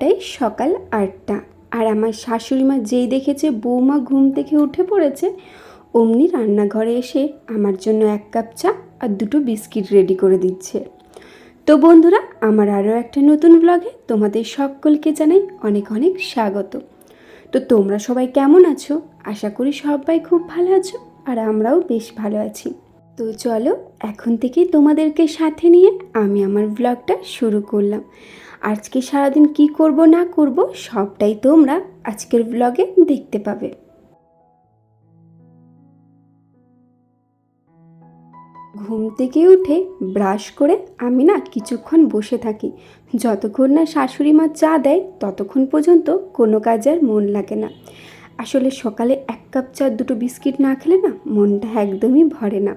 কাটায় সকাল আটটা। আর আমার শাশুড়ি মা যেই দেখেছে বৌমা ঘুম থেকে উঠে পড়েছে, অমনি রান্নাঘরে এসে আমার জন্য এক কাপ চা আর দুটো বিস্কিট রেডি করে দিচ্ছে। তো বন্ধুরা, আমার আরও একটা নতুন ব্লগে তোমাদের সকলকে জানাই অনেক অনেক স্বাগত। তো তোমরা সবাই কেমন আছো? আশা করি সবাই খুব ভালো আছো আর আমরাও বেশ ভালো আছি। তো চলো, এখন থেকেই তোমাদেরকে সাথে নিয়ে আমি আমার ব্লগটা শুরু করলাম। আজকে সারাদিন কি করব না করব সবটাই তোমরা আজকের ব্লগে দেখতে পাবে। ঘুম থেকে উঠে ব্রাশ করে আমি না কিছুক্ষণ বসে থাকি। যতক্ষণ না শাশুড়ি মা চা দেয়, ততক্ষণ পর্যন্ত কোনো কাজে আর মন লাগে না। আসলে সকালে এক কাপ চা, দুটো বিস্কিট না খেলে না মনটা একদমই ভরে না।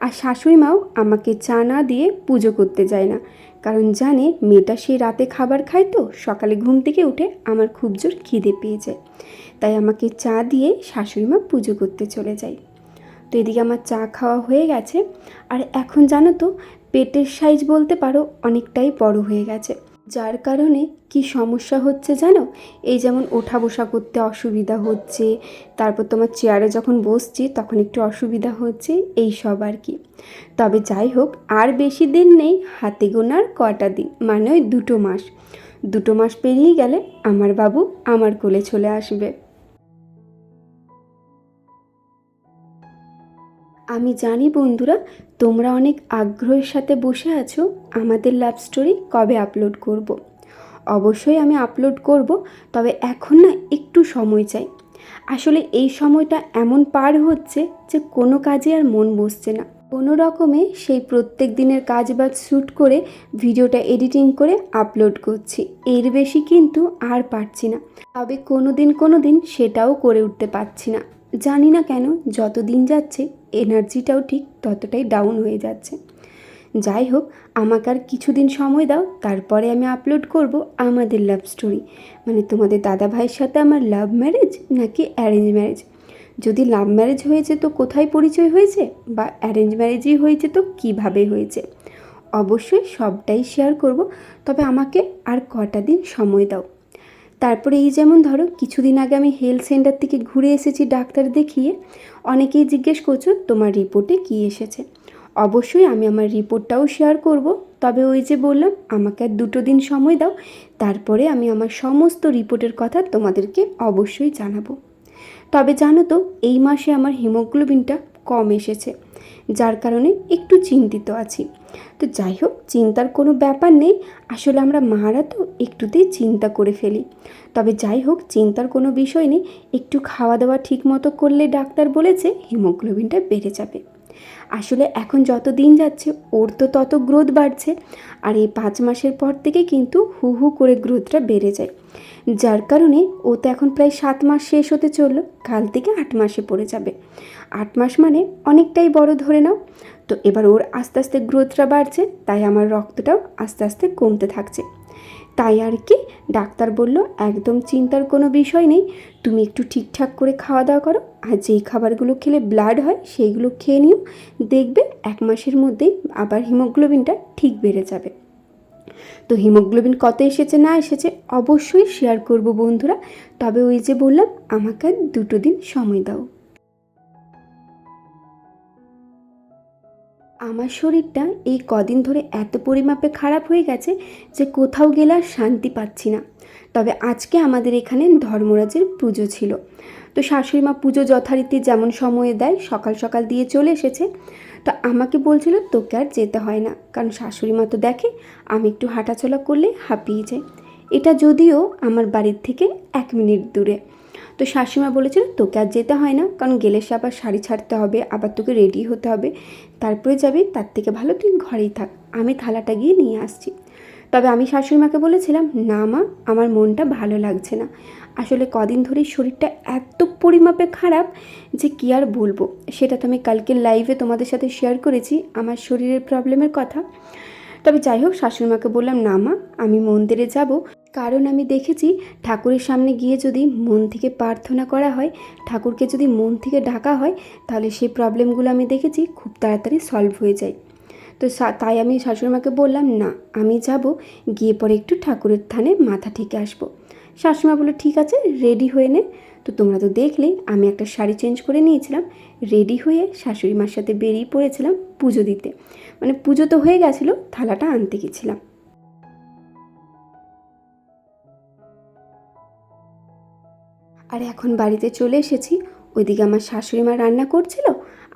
আর শাশুড়ি মাও আমাকে চা না দিয়ে পুজো করতে যায় না। কারণ জানে মেয়েটা সেই রাতে খাবার খায় তো, সকালে ঘুম থেকে উঠে আমার খুব জোর খিদে পেয়ে যায়। তাই আমাকে চা দিয়ে শাশুড়িমা পুজো করতে চলে যায়। তো এদিকে আমার চা খাওয়া হয়ে গেছে। আর এখন জানো তো, পেটের সাইজ বলতে পারো অনেকটাই বড় হয়ে গেছে। যার কারণে কি সমস্যা হচ্ছে জানো? এই যেমন ওঠা বসা করতে অসুবিধা হচ্ছে, তারপর তোমার চেয়ারে যখন বসছি তখন একটু অসুবিধা হচ্ছে, এই সব আর কি। তবে যাই হোক, আর বেশি দিন নেই, হাতে গোনার কটা দিন মানে ওই দুটো মাস। দুটো মাস পেরিয়ে গেলে আমার বাবু আমার কোলে চলে আসবে। আমি জানি বন্ধুরা, তোমরা অনেক আগ্রহের সাথে বসে আছো আমাদের লাভ স্টোরি কবে আপলোড করব। অবশ্যই আমি আপলোড করব, তবে এখন না একটু সময় চাই। আসলে এই সময়টা এমন পার হচ্ছে যে কোনো কাজে আর মন বসছে না। কোনো রকমে সেই প্রত্যেক দিনের কাজ বাজ শ্যুট করে ভিডিওটা এডিটিং করে আপলোড করছি। এর বেশি কিন্তু আর পারছি না। তবে কোনো দিন কোনো দিন সেটাও করে উঠতে পারছি না। জানি না কেন যত দিন যাচ্ছে, এনার্জিটাও ঠিক ততটাই ডাউন হয়ে যাচ্ছে। যাই হোক, আমাকে আর কিছুদিন সময় দাও, তারপরে আমি আপলোড করব আমাদের লাভ স্টোরি মানে তোমাদের দাদা ভাইয়ের সাথে আমার লাভ ম্যারেজ নাকি অ্যারেঞ্জ ম্যারেজ যদি লাভ ম্যারেজ হয়েছে তো কোথায় পরিচয় হয়েছে? বা অ্যারেঞ্জ ম্যারেজই হয়েছে তো কীভাবে হয়েছে? অবশ্যই সবটাই শেয়ার করব, তবে আমাকে আর কটা দিন সময় দাও। তারপরে এই যেমন ধরো, কিছুদিন আগে আমি হেলথ সেন্টার থেকে ঘুরে এসেছি ডাক্তার দেখিয়ে। অনেকেই জিজ্ঞেস করছ, তোমার রিপোর্টে কী এসেছে? অবশ্যই আমি আমার রিপোর্টটাও শেয়ার করব। তবে ওই যে বললাম, আমাকে আর দুটো দিন সময় দাও, তারপরে আমি আমার সমস্ত রিপোর্টের কথা তোমাদেরকে অবশ্যই জানাব। তবে জানো তো, এই মাসে আমার হিমোগ্লোবিনটা কম এসেছে, যার কারণে একটু চিন্তিত আছি। তো যাই হোক চিন্তার কোনো ব্যাপার নেই, আসলে আমরা মারা তো একটুতেই চিন্তা করে ফেলি। তবে যাই হোক চিন্তার কোনো বিষয় নেই, একটু খাওয়া দাওয়া ঠিক মতো করলে ডাক্তার বলেছে, হিমোগ্লোবিনটা বেড়ে যাবে। আসলে এখন যত দিন যাচ্ছে, ওর তো তত গ্রোথ বাড়ছে। আর এই পাঁচ মাসের পর থেকে কিন্তু হু হু করে গ্রোথটা বেড়ে যায়। যার কারণে ও তো এখন প্রায় সাত মাস শেষ হতে চলল, কাল থেকে আট মাসে পড়ে যাবে। আট মাস মানে অনেকটাই বড় ধরে নাও। তো এবার ওর আস্তে আস্তে গ্রোথটা বাড়ছে, তাই আমার রক্তটাও আস্তে আস্তে কমতে থাকছে। তাই আর কি? ডাক্তার বলল, একদম চিন্তার কোনো বিষয় নেই। তুমি একটু ঠিকঠাক করে খাওয়া দাওয়া করো। আর যেই খাবারগুলো খেলে ব্লাড হয়, সেইগুলো খেয়ে নিও। দেখবে এক মাসের মধ্যেই আবার হিমোগ্লোবিনটা ঠিক বেড়ে যাবে। তো হিমোগ্লোবিন কত এসেছে, না এসেছে, অবশ্যই শেয়ার করব বন্ধুরা। তবে ওই যে বললাম, আমাকে দুটো দিন সময় দাও। আমার শরীরটা এই কদিন ধরে এত পরিমাপে খারাপ হয়ে গেছে যে কোথাও গেলে আর শান্তি পাচ্ছি না। তবে আজকে আমাদের এখানে ধর্মরাজের পুজো ছিল। তো শাশুড়ি মা পুজো যথারীতি যেমন সময়ে দেয়, সকাল সকাল দিয়ে চলে এসেছে। তো আমাকে বলছিল, তোকে আর যেতে হয় না। কারণ শাশুড়ি মা তো দেখে, আমি একটু হাঁটাচলা করলে হাঁপিয়ে যাই। এটা যদিও আমার বাড়ির থেকে এক মিনিট দূরে। তো শাশুড়িমা বলেছিল, তোকে আর যেতে হয় না, কারণ গেলে সে আবার শাড়ি ছাড়তে হবে, আবার তোকে রেডি হতে হবে। তারপরে যাবি, তার থেকে ভালো তুই ঘরেই থাক। আমি থালাটা গিয়ে নিয়ে আসছি। তবে আমি শাশুড়িমাকে বলেছিলাম, না মা, আমার মনটা ভালো লাগছে না। আসলে কদিন ধরে শরীরটা এত পরিমাপে খারাপ যে কী আর বলব? সেটা তো আমি কালকে লাইভে তোমাদের সাথে শেয়ার করেছি, আমার শরীরের প্রবলেমের কথা। তবে যাই হোক, শাশুড়িমাকে বললাম, না মা, আমি মন্দিরে যাব। কারণ আমি দেখেছি ঠাকুরের সামনে গিয়ে যদি মন থেকে প্রার্থনা করা হয়, ঠাকুরকে যদি মন থেকে ডাকা হয়, তাহলে সেই প্রবলেমগুলো আমি দেখেছি খুব তাড়াতাড়ি সলভ হয়ে যায়। তো তাই আমি শাশুড়িমাকে বললাম, না, আমি যাব, গিয়ে পরে একটু ঠাকুরের থানে মাথা ঠেকে আসব। শাশুড়িমা বলল, ঠিক আছে রেডি হয়ে নে। তো তোমরা তো দেখলেই আমি একটা শাড়ি চেঞ্জ করে নিয়েছিলাম রেডি হয়ে শাশুড়ি মার সাথে বেরিয়ে পড়েছিলাম পুজো দিতে। মানে পুজো তো হয়ে গেছিল, থালাটা আনতে গেছিলাম। আর এখন বাড়িতে চলে এসেছি। ওইদিকে আমার শাশুড়ি মা রান্না করছিল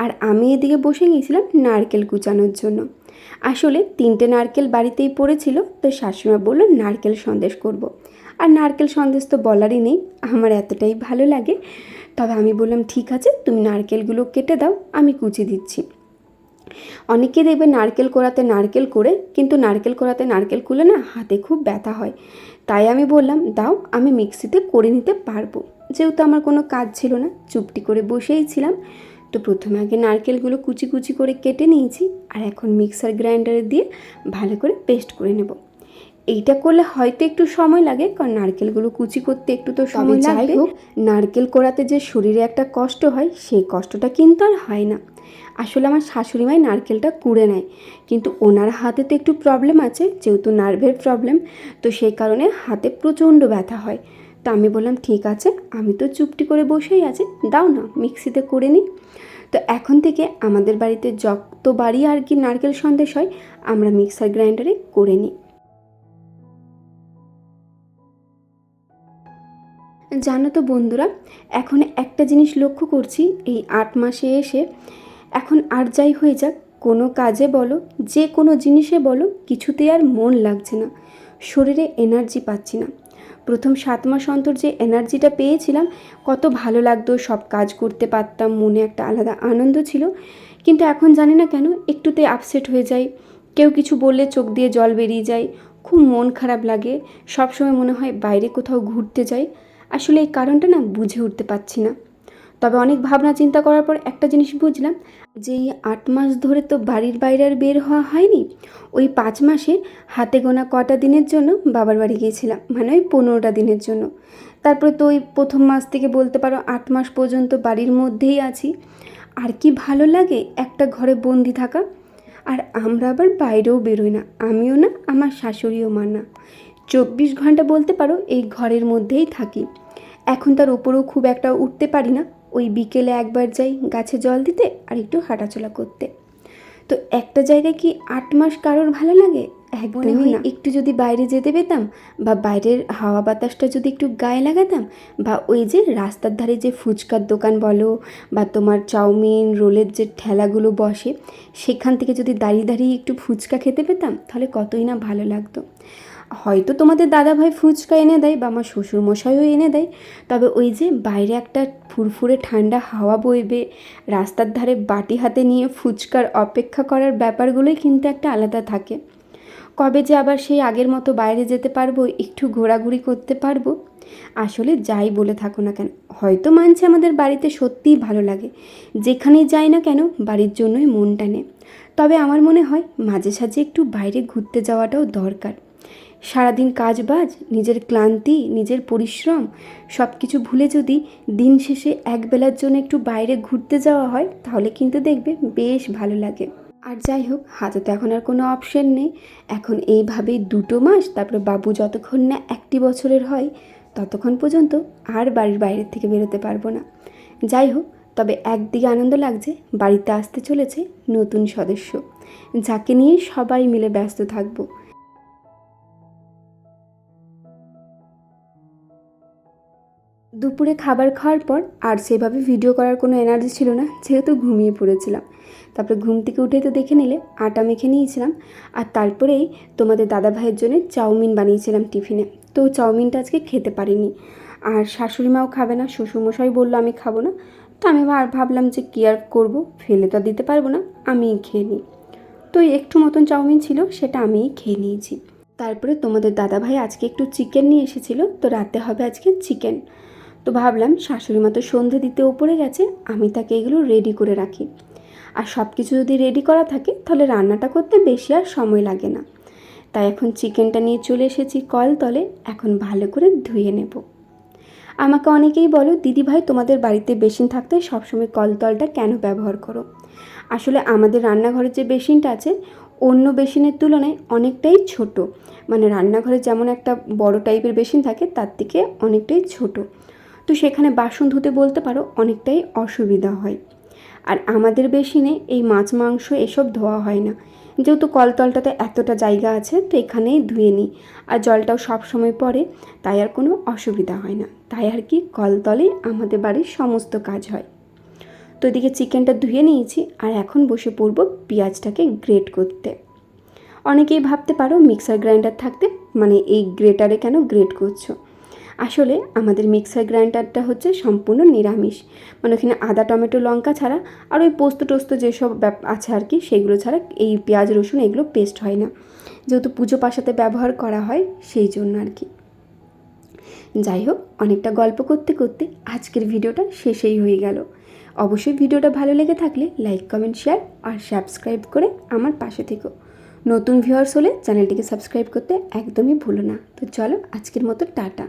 আর আমি এদিকে বসে গিয়েছিলাম নারকেল কুচানোর জন্য। আসলে তিনটে নারকেল বাড়িতেই পড়েছিল, তো শাশুড়িমা বলল, নারকেল সন্দেশ করব। আর নারকেল সন্দেশ তো বলারই নেই, আমার এতটাই ভালো লাগে। তবে আমি বললাম, ঠিক আছে, তুমি নারকেলগুলো কেটে দাও, আমি কুচি দিচ্ছি। অনেকে দেখবে নারকেল কোড়াতে নারকেল করে কিন্তু নারকেল কোড়াতে নারকেল কুলে না হাতে খুব ব্যথা হয়। তাই আমি বললাম, দাও, আমি মিক্সিতে করে নিতে পারব। যেহেতু আমার কোনো কাজ ছিল না চুপটি করে বসেই ছিলাম। তো প্রথমে আগে নারকেলগুলো কুচি কুচি করে কেটে নিয়েছি আর এখন মিক্সার গ্রাইন্ডারে দিয়ে ভালো করে পেস্ট করে নেব। এইটা করলে হয়তো একটু সময় লাগে কারণ নারকেলগুলো কুচি করতে একটু তো সময় লাগবে। নারকেল কোড়াতে যে শরীরে একটা কষ্ট হয় সেই কষ্টটা কিন্তু আর হয় না। আসলে আমার শাশুড়ি মাই নারকেলটা কুড়ে নেয় কিন্তু ওনার হাতে তো একটু প্রবলেম আছে যেহেতু নার্ভের প্রবলেম তো সেই কারণে হাতে প্রচণ্ড ব্যথা হয়। তো আমি বললাম, ঠিক আছে, আমি তো চুপটি করে বসেই আছি, দাও না, মিক্সিতে করে নিই। তো এখন থেকে আমাদের বাড়িতে যত বাড়ি আর কি নারকেল সন্দেশ হয়, আমরা মিক্সার গ্রাইন্ডারে করে নিই। জানো তো বন্ধুরা, এখন একটা জিনিস লক্ষ্য করছি, এই আট মাসে এসে এখন আর যাই হয়ে যাক, কোনো কাজে বলো, যে কোনো জিনিসে বলো কিছুতে আর মন লাগছে না, শরীরে এনার্জি পাচ্ছি না। প্রথম সাত মাস অন্তর যে এনার্জিটা পেয়েছিলাম, কত ভালো লাগতো, সব কাজ করতে পারতাম, মনে একটা আলাদা আনন্দ ছিল। কিন্তু এখন জানি না কেন, একটুতে আপসেট হয়ে যাই। কেউ কিছু বললে চোখ দিয়ে জল বেরিয়ে যায়, খুব মন খারাপ লাগে। সবসময় মনে হয় বাইরে কোথাও ঘুরতে যাই। আসলে এই কারণটা না বুঝে উঠতে পারছি না। তবে অনেক ভাবনা চিন্তা করার পর একটা জিনিস বুঝলাম যে এই আট মাস ধরে তো বাড়ির বাইরে আর বের হওয়া হয়নি, ওই পাঁচ মাসে হাতে গোনা কটা দিনের জন্য বাবার বাড়ি গিয়েছিলাম মানে ওই পনেরোটা দিনের জন্য। তারপরে তো ওই প্রথম মাস থেকে বলতে পারো আট মাস পর্যন্ত বাড়ির মধ্যেই আছি। আর কি ভালো লাগে একটা ঘরে বন্দি থাকা? আর আমরা আবার বাইরেও বেরোই না, আমিও না, আমার শাশুড়িও মা না। চব্বিশ ঘণ্টা বলতে পারো এই ঘরের মধ্যেই থাকি। এখন তার উপরেও খুব একটা উঠতে পারি না ওই বিকেলে একবার যাই গাছে জল দিতে আর একটু হাঁটাচলা করতে। তো একটা জায়গায় কি আট মাস কারোর ভালো লাগে? একদমই না। একটু যদি বাইরে যেতে পেতাম বা বাইরের হাওয়া বাতাসটা যদি একটু গায়ে লাগাতাম বা ওই যে রাস্তার ধারে যে ফুচকার দোকান বলো বা তোমার চাউমিন রোলের যে ঠেলাগুলো বসে সেখান থেকে যদি দাঁড়িয়ে দাঁড়িয়ে একটু ফুচকা খেতে পেতাম তাহলে কতই না ভালো লাগতো। হয়তো তোমাদের দাদাভাই ফুচকা এনে দেয় বা আমার শ্বশুরমশাইও এনে দেয়, তবে ওই যে বাইরে একটা ফুরফুরে ঠান্ডা হাওয়া বইবে, রাস্তার ধারে বাটি হাতে নিয়ে ফুচকার অপেক্ষা করার ব্যাপারগুলোই কিন্তু একটা আলাদা থাকে। কবে যে আবার সেই আগের মতো বাইরে যেতে পারব, একটু ঘোরাঘুরি করতে পারব, আসলে যাই বলে থাকো না কেন, হয়তো মানছে আমাদের বাড়িতে সত্যিই ভালো লাগে, যেখানেই যাই না কেন বাড়ির জন্যই মন টানে তবে আমার মনে হয় মাঝে সাঝে একটু বাইরে ঘুরতে যাওয়াটাও দরকার। সারাদিন কাজ বাজ নিজের ক্লান্তি, নিজের পরিশ্রম সব কিছু ভুলে যদি দিন শেষে এক বেলার জন্য একটু বাইরে ঘুরতে যাওয়া হয়, তাহলে কিন্তু দেখবে বেশ ভালো লাগে। আর যাই হোক, হাতে তো এখন আর কোনো অপশন নেই। এখন এইভাবেই দুটো মাস, তারপরে বাবু যতক্ষণ না একটি বছরের হয়, ততক্ষণ পর্যন্ত আর বাড়ির বাইরের থেকে বেরোতে পারব না। যাই হোক, তবে একদিকে আনন্দ লাগছে, বাড়িতে আসতে চলেছে নতুন সদস্য। যাকে নিয়ে সবাই মিলে ব্যস্ত থাকব। দুপুরে খাবার খাওয়ার পর আর সেভাবে ভিডিও করার কোনো এনার্জি ছিল না, যেহেতু ঘুমিয়ে পড়েছিলাম। তারপরে ঘুম থেকে উঠে তো দেখে নিলে, আটা মেখে নিয়েছিলাম। আর তারপরেই তোমাদের দাদা ভাইয়ের জন্য চাউমিন বানিয়েছিলাম টিফিনে। তো চাউমিনটা আজকে খেতে পারিনি। আর শাশুড়ি মাও খাবে না, শ্বশুরমশাই বলল আমি খাব না। তো আমি আর ভাবলাম যে কী আর করব, ফেলে তো দিতে পারব না, আমিই খেয়ে নিই। তো একটু মতন চাউমিন ছিল, সেটা আমিই খেয়ে নিয়েছি। তারপরে তোমাদের দাদা ভাই আজকে একটু চিকেন নিয়ে এসেছিল, তো রাতে হবে আজকে চিকেন। তো ভাবলাম শাশুড়ি মা তো সন্ধে দিতে ওপরে গেছে, আমি তাকে এগুলো রেডি করে রাখি। আর সব কিছু যদি রেডি করা থাকে, তাহলে রান্নাটা করতে বেশি আর সময় লাগে না। তাই এখন চিকেনটা নিয়ে চলে এসেছি কলতলে, এখন ভালো করে ধুয়ে নেব। আমাকে অনেকেই বলো, দিদি ভাই, তোমাদের বাড়িতে বেসিন থাকতে সবসময় কলতলটা কেন ব্যবহার করো? আসলে আমাদের রান্নাঘরের যে বেসিনটা আছে, অন্য বেসিনের তুলনায় অনেকটাই ছোট। মানে রান্নাঘরে যেমন একটা বড় টাইপের বেসিন থাকে, তার থেকে অনেকটাই ছোট। তো সেখানে বাসন ধুতে বলতে পারো অনেকটাই অসুবিধা হয়। আর আমাদের বেসিনে এই মাছ মাংস এসব ধোয়া হয় না। যেহেতু কলতলটাতে এতটা জায়গা আছে, তো এখানেই ধুয়ে নিই। আর জলটাও সব সময় পড়ে, তাই আর কোনো অসুবিধা হয় না। তাই আর কি কলতলে আমাদের বাড়ির সমস্ত কাজ হয়। তো এদিকে চিকেনটা ধুয়ে নিয়েছি, আর এখন বসে পড়ব পেঁয়াজটাকে গ্রেট করতে। অনেকেই ভাবতে পারো মিক্সার গ্রাইন্ডার থাকতে মানে এই গ্রেটারে কেন গ্রেট করছ? আসলে আমাদের মিক্সার গ্রাইন্ডারটা হচ্ছে সম্পূর্ণ নিরামিষ। মানে ওখানে আদা, টমেটো, লঙ্কা ছাড়া আর ওই পোস্ত টোস্ত যেসব আছে আর কি, সেগুলো ছাড়া এই পেঁয়াজ, রসুন এগুলো পেস্ট হয় না। যেহেতু পুজো পাশাতে ব্যবহার করা হয়, সেই জন্য আর কি। যাই হোক, অনেকটা গল্প করতে করতে আজকের ভিডিওটা শেষেই হয়ে গেল। অবশ্যই ভিডিওটা ভালো লেগে থাকলে লাইক, কমেন্ট শেয়ার আর সাবস্ক্রাইব করে আমার পাশে থেকো। নতুন ভিউয়ার্স হলে চ্যানেলটিকে সাবস্ক্রাইব করতে একদমই ভুলো না। তো চলো, আজকের মতো টাটা।